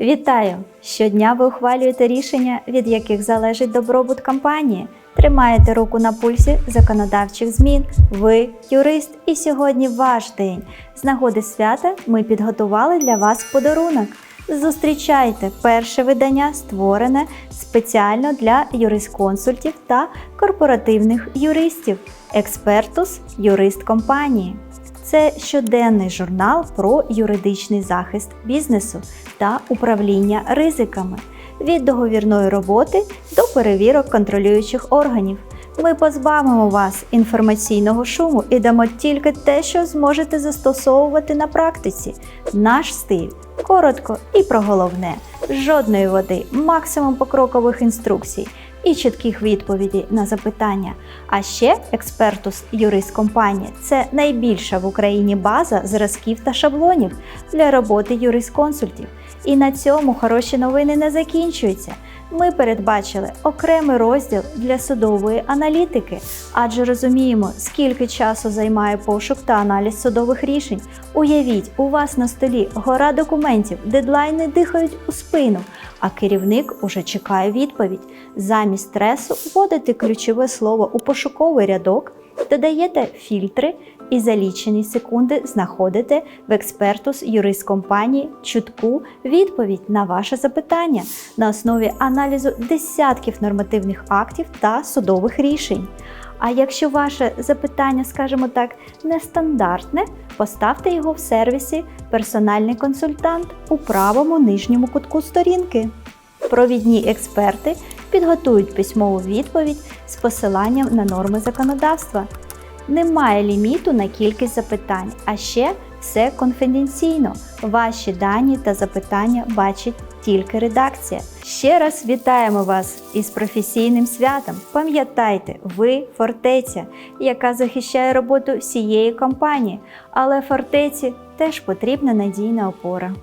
Вітаю! Щодня ви ухвалюєте рішення, від яких залежить добробут компанії. Тримаєте руку на пульсі законодавчих змін. Ви юрист, і сьогодні ваш день. З нагоди свята ми підготували для вас подарунок. Зустрічайте перше видання, створене спеціально для юрисконсультів та корпоративних юристів. Експертус юрист компанії. Це щоденний журнал про юридичний захист бізнесу та управління ризиками від договірної роботи до перевірок контролюючих органів. Ми позбавимо вас інформаційного шуму і дамо тільки те, що зможете застосовувати на практиці. Наш стиль коротко і про головне: жодної води, максимум покрокових інструкцій і чітких відповідей на запитання. А ще експертус юрист компанія це найбільша в Україні база зразків та шаблонів для роботи юрисконсультів. І на цьому хороші новини не закінчуються. Ми передбачили окремий розділ для судової аналітики, адже розуміємо, скільки часу займає пошук та аналіз судових рішень. Уявіть, у вас на столі гора документів, дедлайни дихають у спину, а керівник уже чекає відповідь. Замість стресу вводите ключове слово у пошуковий рядок, додаєте фільтри і за лічені секунди знаходите в експертус юрист компанії чутку відповідь на ваше запитання на основі аналізу десятків нормативних актів та судових рішень. А якщо ваше запитання, скажімо так, нестандартне, поставте його в сервісі Персональний консультант у правому нижньому кутку сторінки. Провідні експерти підготують письмову відповідь з посиланням на норми законодавства. Немає ліміту на кількість запитань, а ще все конфіденційно. Ваші дані та запитання бачить тільки редакція. Ще раз вітаємо вас із професійним святом. Пам'ятайте, ви фортеця, яка захищає роботу всієї компанії, але фортеці теж потрібна надійна опора.